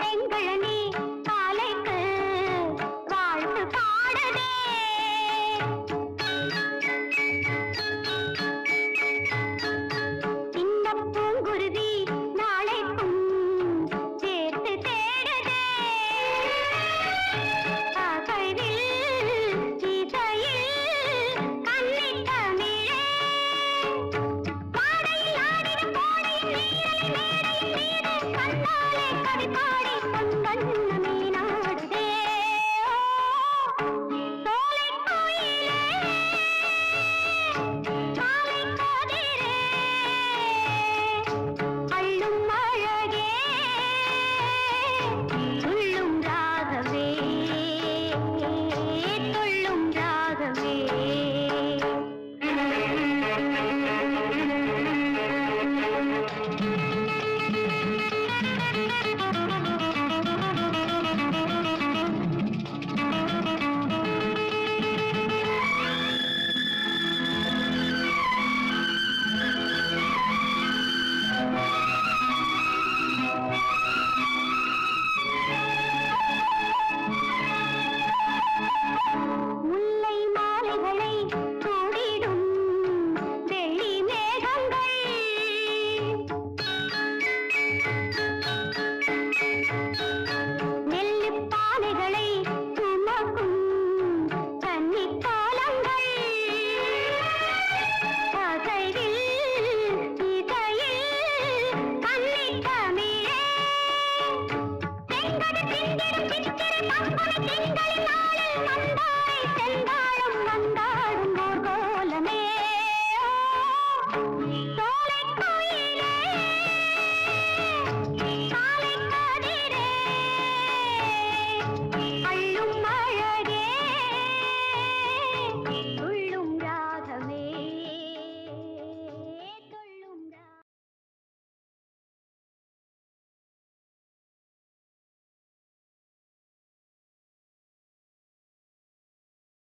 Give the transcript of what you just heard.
பெண்களே செந்தாழம் வந்தாடும் போர் போலமே